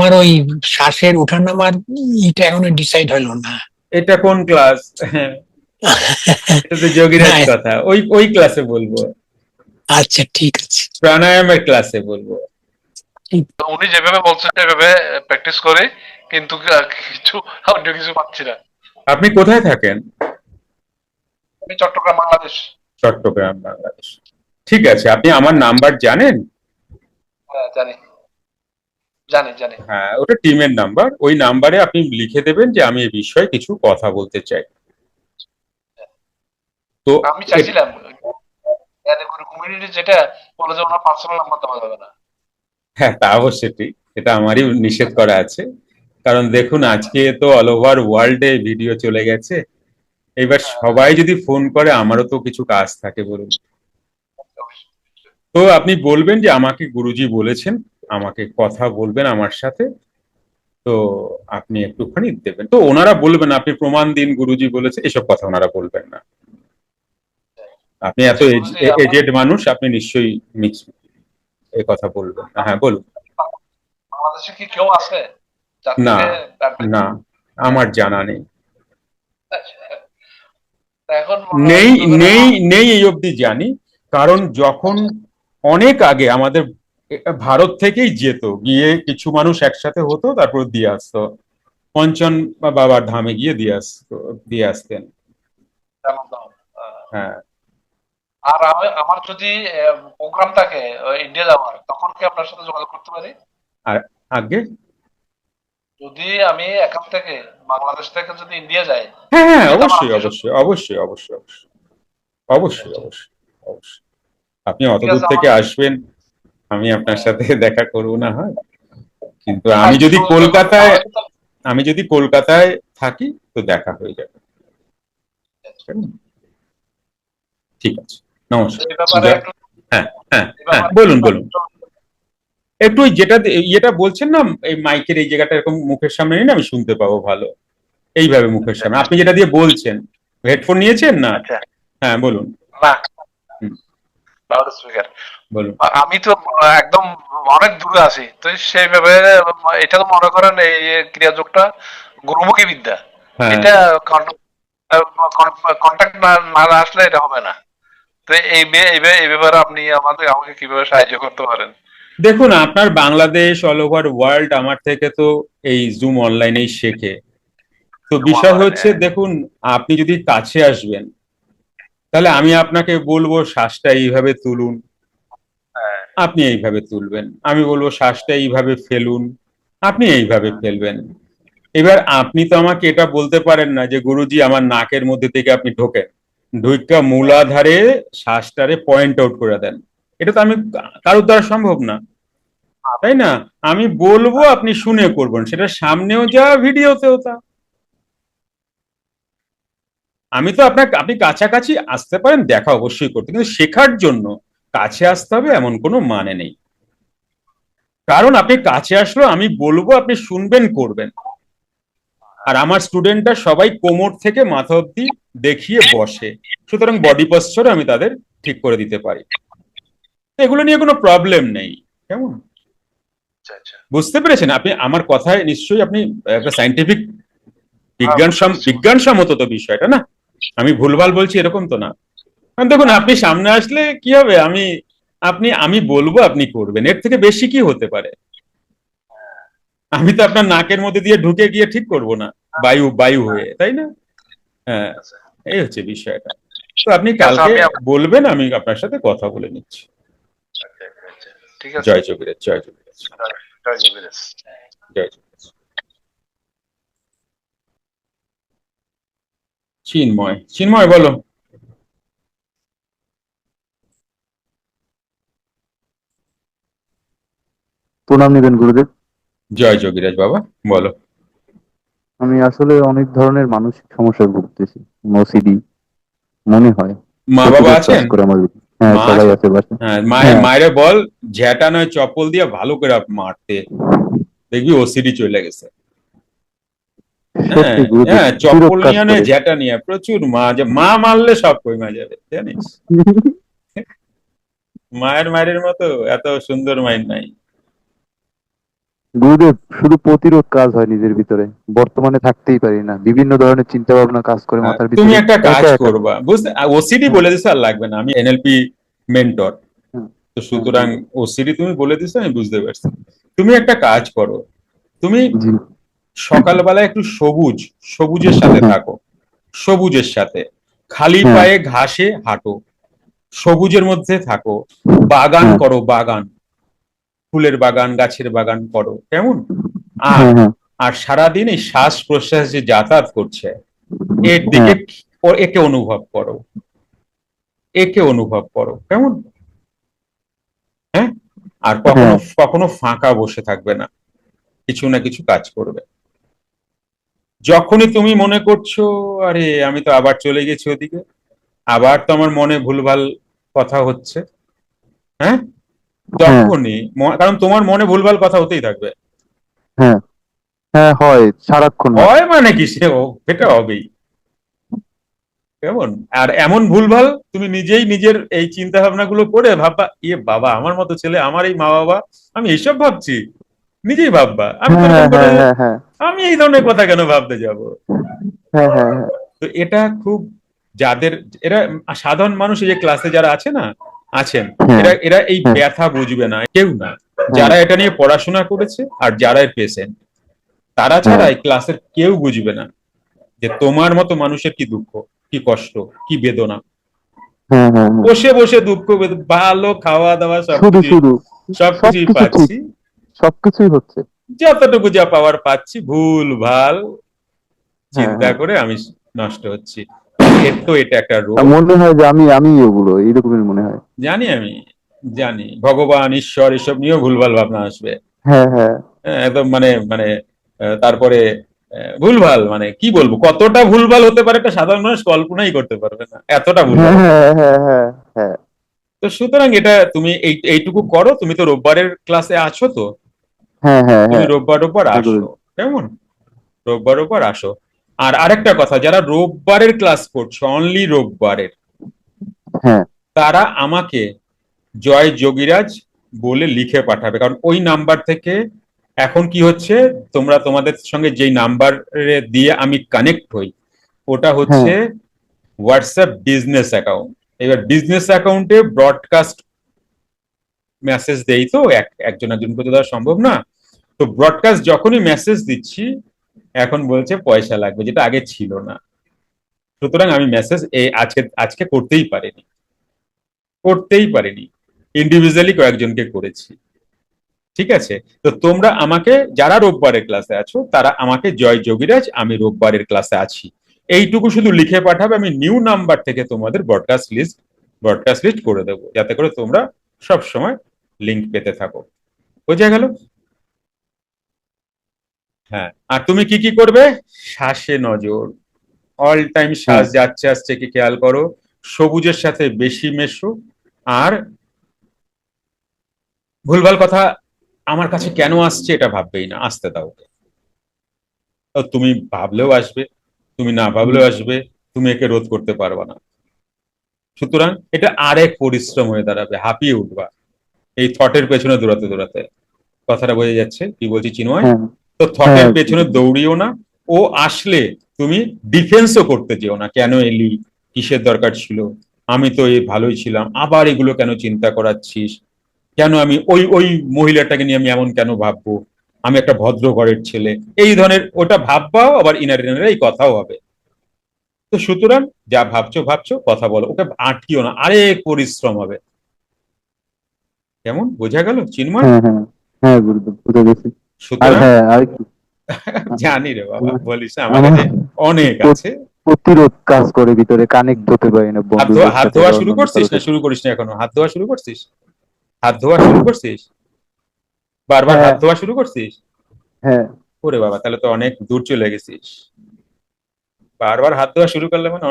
আমার ওই শ্বাসের উঠানামার এটা এখনও ডিসাইড হলো না। এটা কোন ক্লাস এটা যোগীরাজ কথা। ওই ওই ক্লাসে বলব। আচ্ছা ঠিক আছে। প্রাণায়ামের ক্লাসে বলব। উনি যেভাবে বলছেন সেভাবে প্র্যাকটিস করে কিন্তু কিছু অন্য কিছু পাচ্ছি না। আপনি কোথায় থাকেন? আমি চট্টগ্রাম বাংলাদেশ। চট্টগ্রাম বাংলাদেশ। ঠিক আছে আপনি আমার নাম্বার জানেন? হ্যাঁ, জানি। জানি জানি হ্যাঁ ওটা টিমের নাম্বার। ওই নাম্বারে আপনি লিখে দেবেন যে আমি এই বিষয়ে কিছু কথা বলতে চাই। তো আমি চাইছিলাম কমিউনিটি যেটা বলে যে ওনার পার্সোনাল নাম্বার দেওয়া যাবে না। হ্যাঁ তা অবশ্যই ঠিক। এটা আমারই নিষেধ করা আছে। কারণ দেখুন আজকে তো অল ওভার ওয়ার্ল্ডে ভিডিও চলে গেছে। এবার সবাই যদি ফোন করে আমারও তো কিছু কাজ থাকে বলুন। তো আপনি বলবেন যে আমাকে গুরুজি বলেছেন। আমাকে কথা বলবেন আমার সাথে। তো আপনি একটুখানি দেবেন। তো ওনারা বলবেন আপনি প্রমাণ দিন গুরুজি বলেছে এসব কথা ওনারা বলবেন না। আপনি এত এজেড মানুষ আপনি নিশ্চয়ই মিক্স এই কথা বলবেন। হ্যাঁ বলুন। বাংলাদেশে কি কেউ আছে না, না আমার জানা নেই। নেই নেই নেই এই অবধি জানি। কারণ যখন অনেক আগে আমাদের ভারত থেকেই যেত। গিয়ে কিছু মানুষ একসাথে হতো তারপর দিয়ে আসতো। পঞ্চন বা বাবার ধামে গিয়ে দিয়ে আসতো দিয়ে আসতেন। হ্যাঁ। আর আমি আমার যদি প্রোগ্রাম থাকে ইন্ডিয়া যাওয়ার তখন কি আপনার সাথে যোগাযোগ করতে পারি? আগে? যদি আমি এখান থেকে বাংলাদেশ থেকে যদি ইন্ডিয়া যাই হ্যাঁ হ্যাঁ অবশ্যই অবশ্যই অবশ্যই অবশ্যই অবশ্যই অবশ্যই অবশ্যই অবশ্যই। আপনি অত দূর থেকে আসবেন আমি আপনার সাথে দেখা করব না হয়। কিন্তু আমি যদি কলকাতায় আমি যদি কলকাতায় থাকি তো দেখা হয়ে যাবে। ঠিক আছে। নমস্কার। হ্যাঁ হ্যাঁ হ্যাঁ বলুন বলুন। একটু যেটা ইয়েটা বলছেন না এই মাইকের এই জায়গাটা এরকম মুখের সামনে নিয়ে আমি শুনতে পাবো ভালো। এইভাবে মুখের সামনে। আপনি যেটা দিয়ে বলছেন হেডফোন নিয়েছেন না? আচ্ছা। হ্যাঁ বলুন। হুম। লাউড স্পিকার বলুন আমি তো একদম অনেক দূরে আছি। তো সেইভাবে এটা তো মনে করেন এই ক্রিয়াযোগটা গুরুমুখী বিদ্যা। হ্যাঁ। এটা কন্ট্যাক্ট না না আসলে এটা হবে না। তো এই এই ব্যাপারে আপনি আমাদের আমাকে কীভাবে সাহায্য করতে পারেন? দেখুন আপনার বাংলাদেশ অল ওভার ওয়ার্ল্ড আমার থেকে তো এই জুম অনলাইনেই শেখে। তো বিষয় হচ্ছে দেখুন আপনি যদি কাছে আসবেন তাহলে আমি আপনাকে বলব শ্বাসটা এইভাবে তুলুন। আপনি এইভাবে তুলবেন। আমি বলব, শ্বাসটা এইভাবে ফেলুন। আপনি এইভাবে ফেলবেন। এবার আপনি তো আমাকে এটা বলতে পারেন না যে, গুরুজি, আমার নাকের মধ্যে থেকে আপনি ঢোকেন। ঢুকা মূলাধারে শ্বাসটারে পয়েন্ট আউট করে দেন। এটা তো আমি কারোর দ্বারা সম্ভব না। তাই না? আমি বলব, আপনি শুনে করবেন। সেটা সামনেও যা, ভিডিওতেও তা। আমি তো আপনার আপনি কাছাকাছি আসতে পারেন, দেখা অবশ্যই করতে। কিন্তু শেখার জন্য কাছে আসতে হবে এমন কোনো মানে নেই। কারণ আপনি কাছে আসলো আমি বলব আপনি শুনবেন করবেন। আর আমার স্টুডেন্টরা সবাই কোমর থেকে মাথা অব্দি দেখিয়ে বসে। সুতরাং বডি পশ্চার আমি তাদের ঠিক করে দিতে পারি। তো এগুলো নিয়ে কোনো প্রবলেম নেই। কেমন? আচ্ছা আচ্ছা। বুঝতে পেরেছেন? আপনি আমার কথায় নিশ্চয়ই আপনি একটা সাইন্টিফিক বিজ্ঞান বিজ্ঞানসম্মত তো বিষয়টা না? আমি ভুলভাল বলছি এরকম তো না। দেখুন আপনি সামনে আসলে কি হবে? আমি আপনি আমি বলব আপনি করবেন। এর থেকে বেশি কি হতে পারে? আমি তো আপনার নাকের মধ্যে দিয়ে ঢুকে গিয়ে ঠিক করব না। বায়ু বায়ু হয়ে তাই না? হ্যাঁ এই হচ্ছে বিষয়টা। তো আপনি কালকে বলবেন আমি আপনার সাথে কথা বলে নিচ্ছি। আচ্ছা, ঠিক আছে। জয় যোগীরাজ জয় যোগীরাজ জয় যোগীরাজ। জয় যোগীরাজ চিন্ময় চিন্ময় বলো। প্রণাম নিবেন গুরুদেব। জয় যোগীরাজ বাবা বলো। আমি আসলে অনেক ধরনের মানসিক সমস্যায় ভুগতেছি ওসিডি মনে হয়। মা বাবা আছেন। হ্যাঁ সবাই আছে? আছে বাসা হ্যাঁ মায়ের হ্যাঁ। মায়ের বল ঝ্যাটা নয় চপ্পল দিয়ে ভালো করে মারতে। দেখবি ওসিডি চলে গেছে। হ্যাঁ হ্যাঁ চপ্পল নিয়ে নয়। ঝ্যাটা নিয়ে। প্রচুর মা মা মারলে সব কমে যাবে জানিস? মায়ের মায়ের মতো এত সুন্দর মায়ের নাই। গুরুদেব শুধু প্রতিরোধ কাজ হয় নিজের ভিতরে। বর্তমানে থাকতেই পারি না। বিভিন্ন ধরনের চিন্তা ভাবনা কাজ করে মাথার ভিতরে তুমি একটা কাজ। করবা। বুঝতে ওসিডি বলে দিছে আর লাগবে না। আমি এনএলপি মেন্টর তো সুতরাং ওসিডি তুমি বলে দিছো আমি বুঝতে পারছি। তুমি একটা কাজ করো। তুমি সকালবেলা একটু সবুজ সবুজের সাথে থাকো। সবুজের সাথে। খালি পায়ে ঘাসে হাঁটো। সবুজের মধ্যে থাকো। বাগান করো বাগান। ফুলের বাগান গাছের বাগান করো কেমন? আর হ্যাঁ হ্যাঁ। আর সারাদিন এই শ্বাস প্রশ্বাস যে যাতায়াত করছে এর দিকে একে অনুভব করো। একে অনুভব করো কেমন? হ্যাঁ? আর কখনো কখনো ফাঁকা বসে থাকবে না। কিছু না কিছু কাজ করবে। যখনই তুমি মনে করছ আরে আমি তো আবার চলে গেছি ওদিকে। আবার তো আমার মনে ভুলভাল কথা হচ্ছে। হ্যাঁ? তখনই কারণ তোমার মনে ভুলভাল কথা হতেই থাকবে। হ্যাঁ। হ্যাঁ হয় সারাক্ষণ হয়। হয় মানে কি সে এটা হবেই। কেমন? আর এমন ভুলভাল তুমি নিজেই নিজের এই চিন্তা ভাবনা গুলো করে ভাববা ইয়ে বাবা আমার মতো ছেলে আমার এই মা বাবা আমি এইসব ভাবছি। নিজেই ভাববা। আমি হ্যাঁ হ্যাঁ হ্যাঁ হ্যাঁ। আমি এই ধরনের কথা কেন ভাবতে যাব? হ্যাঁ হ্যাঁ হ্যাঁ। তো এটা খুব যাদের এরা সাধারণ মানুষ এই যে ক্লাসে যারা আছে না আছেন হ্যাঁ। এরা এরা এই হ্যাঁ। ব্যথা বুঝবে না কেউ না যারা এটা নিয়ে পড়াশোনা করেছে আর যারা এর পেশেন্ট তারা ছাড়া হ্যাঁ। এই ক্লাসের কেউ বুঝবে না যে তোমার মতো মানুষের কি দুঃখ কি কষ্ট কি বেদনা হ্যাঁ হ্যাঁ হ্যাঁ। বসে বসে দুঃখ ভালো খাওয়া দাওয়া সব শুধু কিছু শুধু সবকিছুই পাচ্ছি সবকিছুই হচ্ছে যতটুকু যা পাওয়ার পাচ্ছি ভুল ভালো চিন্তা হ্যাঁ। করে আমি নষ্ট হচ্ছি তো এটা একটা রোগ। মনে হয় যে আমি আমি ওগুলো এইরকমই মনে হয়। জানি আমি জানি। ভগবান ঈশ্বর এসব নিয়েও ভুলভাল ভাবনা আসবে। হ্যাঁ হ্যাঁ। হ্যাঁ, একদম মানে মানে তারপরে ভুলভাল মানে কি বলব? কতটা ভুলভাল হতে পারে একটা সাধারণ মানুষ কল্পনাই করতে পারবে না। এতটা ভুলভাল। হ্যাঁ হ্যাঁ তো সুতরাং এটা তুমি এই এইটুকু করো তুমি তো রোববারের ক্লাসে আছো তো। হ্যাঁ হ্যাঁ তুমি রোববার রোববার আসো। কেমন? রোববার রোববার আসো। আর আরেকটা কথা যারা রোববারের ক্লাস করছ অনলি রোববারের হ্যাঁ। তারা আমাকে জয় যোগীরাজ বলে লিখে পাঠাবে। কারণ ওই নাম্বার থেকে এখন কি হচ্ছে তোমরা তোমাদের সঙ্গে যেই নাম্বার দিয়ে আমি কানেক্ট হই ওটা হচ্ছে হোয়াটসঅ্যাপ বিজনেস অ্যাকাউন্ট এবার বিজনেস অ্যাকাউন্টে ব্রডকাস্ট মেসেজ দেই তো এক- একজন একজন করে দেওয়া সম্ভব না। তো ব্রডকাস্ট যখনই মেসেজ দিচ্ছি এখন বলছে পয়সা লাগবে, যেটা আগে ছিল না। সুতরাং আমি মেসেজ এই আজকে আজকে করতেই পারিনি। করতেই পারিনি। ইন্ডিভিজুয়ালি কয়েকজনকে করেছি। ঠিক আছে? তো তোমরা আমাকে, যারা রোববারের ক্লাসে আছো, তারা আমাকে জয় যোগীরাজ, আমি রোববারের ক্লাসে আছি। এইটুকু শুধু লিখে পাঠাবে, আমি নিউ নাম্বার থেকে তোমাদের ব্রডকাস্ট লিস্ট ব্রডকাস্ট লিস্ট করে দেবো। যাতে করে তোমরা সব সময় লিংক পেতে থাকো। বোঝা গেল? হ্যাঁ আর তুমি কি কি করবে? শ্বাসে নজর অল টাইম শ্বাস যাচ্ছে আসছে কি খেয়াল করো? সবুজের সাথে বেশি মেশো আর ভুলভাল কথা আমার কাছে কেন আসছে এটা ভাববেই না আসতে দাও তুমি ভাবলেও আসবে তুমি না ভাবলেও আসবে তুমি একে রোধ করতে পারবা না। সুতরাং এটা আরেক পরিশ্রম হয়ে দাঁড়াবে হাঁপিয়ে উঠবা। এই থটের পেছনে দৌড়াতে দৌড়াতে। কথাটা বোঝা যাচ্ছে? কি বলছি চিনময়? হ্যাঁ। তো থটের হ্যাঁ। পেছনে দৌড়িও না। ও আসলে তুমি ডিফেন্সও করতে যেও না। কেন এলি? কিসের দরকার ছিল? আমি তো এই ভালোই ছিলাম। আবার এগুলো কেন চিন্তা করাচ্ছিস? কেন আমি ওই ওই মহিলাটাকে নিয়ে আমি এমন কেন ভাববো? আমি একটা ভদ্র ঘরের ছেলে। এই ধরনের ওটা ভাববাও আবার ইনার ইনারে এই কথাও হবে। তো সুতরাং যা ভাবছ ভাবছ কথা বলো। ওকে আটকিও না। আরেক পরিশ্রম হবে। কেমন? বোঝা গেল? চিন্ময়? হ্যাঁ হ্যাঁ। হ্যাঁ গুরুদেব বুঝে গেছি সুতরাং হ্যাঁ জানি রে বাবা বলিস আমার কাছে অনেক আছে। প্রতিরোধ কাজ করে ভিতরে কানেক্ট হতে পারি না হাত ধোয়া হাত ধোয়া শুরু করছিস না শুরু করিস না এখনও? হাত ধোয়া শুরু করছিস? হাত ধোয়া শুরু করছিস? বারবার হ্যাঁ। হাত ধোয়া শুরু করছিস? হ্যাঁ। ওরে বাবা তাহলে তো অনেক দূর চলে গেছিস। বারবার হাত ধোয়া শুরু করলে মানে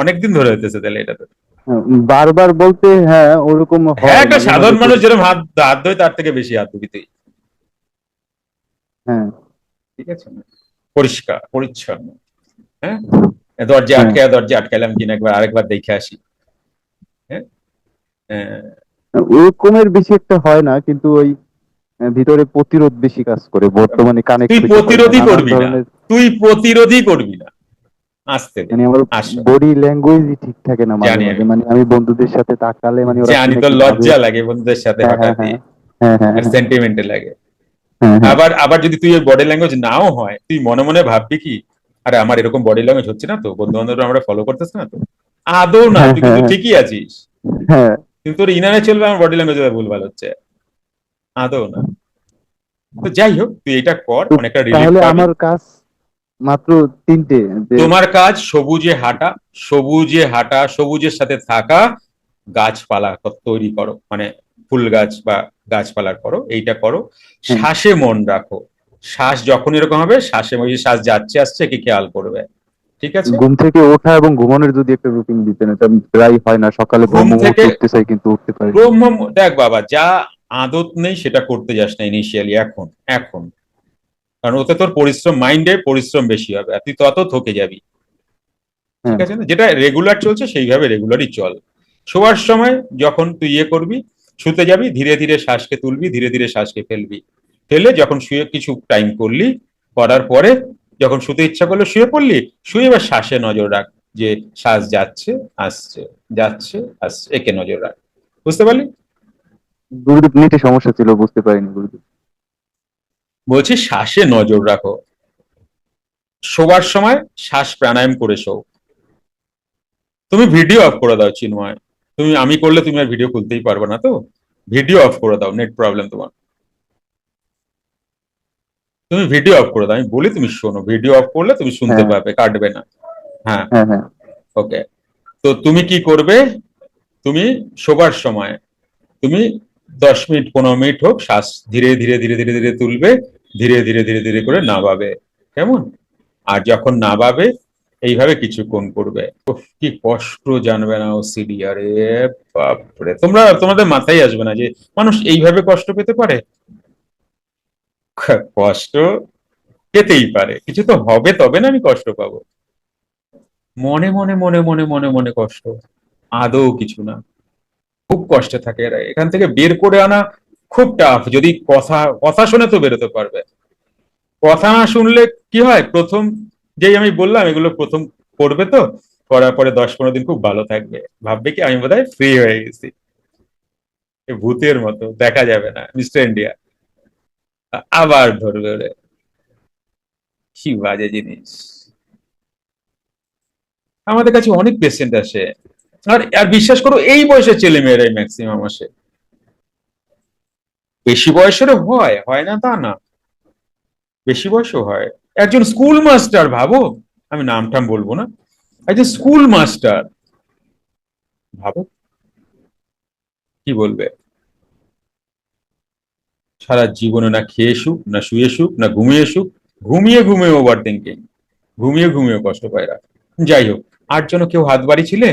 অনেক দিন ধরে হইতেছে তাহলে এটা তো। হ্যাঁ, বারবার বলতে হ্যাঁ ওরকম হ্যাঁ। একটা সাধারণ মানুষ যেরকম হাত হাত ধোয় তার থেকে বেশি হাত ধুবি তুই। হ্যাঁ। ঠিক আছে? পরিষ্কার পরিচ্ছন্ন। হ্যাঁ? দরজা হ্যাঁ। আটকে দরজা আটকালাম কিনা একবার আরেকবার দেখে আসি। হ্যাঁ? হ্যাঁ। ওরকমের বেশি একটা হয় না কিন্তু ওই ভিতরে প্রতিরোধ বেশি কাজ করে বর্তমানে কানেক্ট তুই প্রতিরোধই করবি না। তুই প্রতিরোধই করবি না। আসতে মানে আমার। বডি ল্যাঙ্গুয়েজই ঠিক থাকে না মাঝে। মানে আমি বন্ধুদের সাথে তাকালে মানে জানি তো লজ্জা লাগে বন্ধুদের সাথে হ্যাঁ, হ্যাঁ, হ্যাঁ। হ্যাঁ সেন্টিমেন্টে লাগে। আবার আবার যদি তুই বডি ল্যাঙ্গুয়েজ নাও হয় তুই মনে মনে ভাববি কি আরে আমার এরকম বডি ল্যাঙ্গুয়েজ হচ্ছে না তো বন্ধু বান্ধবরা আমরা ফলো করতেছে না তো। আদৌ না তুই কিন্তু হ্যাঁ। ঠিকই আছিস। হ্যাঁ। কিন্তু তোর ইনারে চলবে আমার বডি ল্যাঙ্গুয়েজ ভুলভাল হচ্ছে। আদৌ না। তো যাই হোক তুই এটা কর অনেকটা রিলিফ আমার কাজ মাত্র তিনটে তোমার কাজ সবুজে হাঁটা সবুজে হাঁটা সবুজের সাথে থাকা গাছপালা তৈরি করো। মানে ফুল গাছ বা গাছপালা করো এইটা করো। শ্বাসে মন রাখো। শ্বাস যখন এরকম হবে শ্বাসে ওই শ্বাস যাচ্ছে আসছে কি খেয়াল করবে। ঠিক আছে? ঘুম থেকে ওঠা এবং ঘুমানোর যদি একটা রুটিন দিতেন এটা প্রায় হয় না। সকালে ঘুম থেকে- উঠতে চাই কিন্তু উঠতে পারি ব্রহ্ম দেখ বাবা যা আদত নেই সেটা করতে যাস না ইনিশিয়ালি এখন এখন। কারণ ওতে তোর পরিশ্রম মাইন্ডে পরিশ্রম বেশি হবে আর তুই তত থকে যাবি। ঠিক হ্যাঁ। আছে না? যেটা রেগুলার চলছে সেইভাবে রেগুলারই চল। শোয়ার সময় যখন তুই ইয়ে করবি শুতে যাবি ধীরে ধীরে শ্বাসকে তুলবি ধীরে ধীরে শ্বাসকে ফেলবি। ফেলে যখন শুয়ে কিছু টাইম করলি করার পরে যখন শুতে ইচ্ছা করল শুয়ে পড়লি শুয়ে এবার শ্বাসে নজর রাখ যে শ্বাস যাচ্ছে আসছে যাচ্ছে আসছে একে নজর রাখ। বুঝতে পারলি? গুরুদেব নেটে সমস্যা ছিল বুঝতে পারিনি গুরুদেব। বলছি শ্বাসে নজর রাখো। শোবার সময় শ্বাস প্রাণায়াম করে শো তুমি ভিডিও অফ করে দাও চিন্ময়। তুমি আমি করলে তুমি আর ভিডিও খুলতেই পারবে না তো? ভিডিও অফ করে দাও নেট প্রবলেম তোমার। তুমি ভিডিও অফ করে দাও আমি বলি তুমি শোনো ভিডিও অফ করলে তুমি শুনতে হ্যাঁ। পাবে কাটবে না। হ্যাঁ। হ্যাঁ হ্যাঁ। ওকে তো তুমি কি করবে? তুমি শোবার সময় তুমি দশ মিনিট পনেরো মিনিট হোক শ্বাস ধীরে ধীরে ধীরে ধীরে ধীরে তুলবে ধীরে ধীরে ধীরে ধীরে করে নাবাবে কেমন? আর যখন নাবাবে এইভাবে কিছু কিছুক্ষণ করবে। কি কষ্ট জানবে না ও সিডি, আরে বাপরে। তোমরা, তোমাদের মাথায় আসবে না যে মানুষ এইভাবে কষ্ট পেতে পারে? কষ্ট পেতেই পারে, কিছু তো হবে তবে না আমি কষ্ট পাবো। মনে মনে মনে মনে মনে মনে কষ্ট, আদৌ কিছু না। খুব কষ্টে থাকে এরা, এখান থেকে বের করে আনা খুব টাফ যদি কথা কথা শুনে তো বেরোতে পারবে। কথা না শুনলে কি হয়? প্রথম যেই আমি বললাম, এগুলো প্রথম করবে তো, করার পরে দশ পনেরো দিন খুব ভালো থাকবে। ভাববে কি আমি বোধহয় ফ্রি হয়ে গেছি। ভূতের মতো, দেখা যাবে না, মিস্টার ইন্ডিয়া। আবার ধরবে ওরে। কি বাজে জিনিস। আমাদের কাছে অনেক পেশেন্ট আসে। আর আর বিশ্বাস করো, এই বয়সের ছেলে মেয়েরাই ম্যাক্সিমাম আসে। বেশি বয়সেরও হয় হয় না তা না। বেশি বয়সও হয়। একজন স্কুল মাস্টার ভাবো, আমি নাম টাম বলব না, একজন স্কুল মাস্টার ভাবো, কি বলবে সারা জীবনে না খেয়ে শুক না শুয়ে সুখ, না ঘুমিয়ে শুক ঘুমিয়ে ঘুমিয়ে ওভার থিঙ্কিং ঘুমিয়ে ঘুমিয়ে কষ্ট পায়। যাই হোক আর জন্য কেউ হাত বাড়িয়েছিলে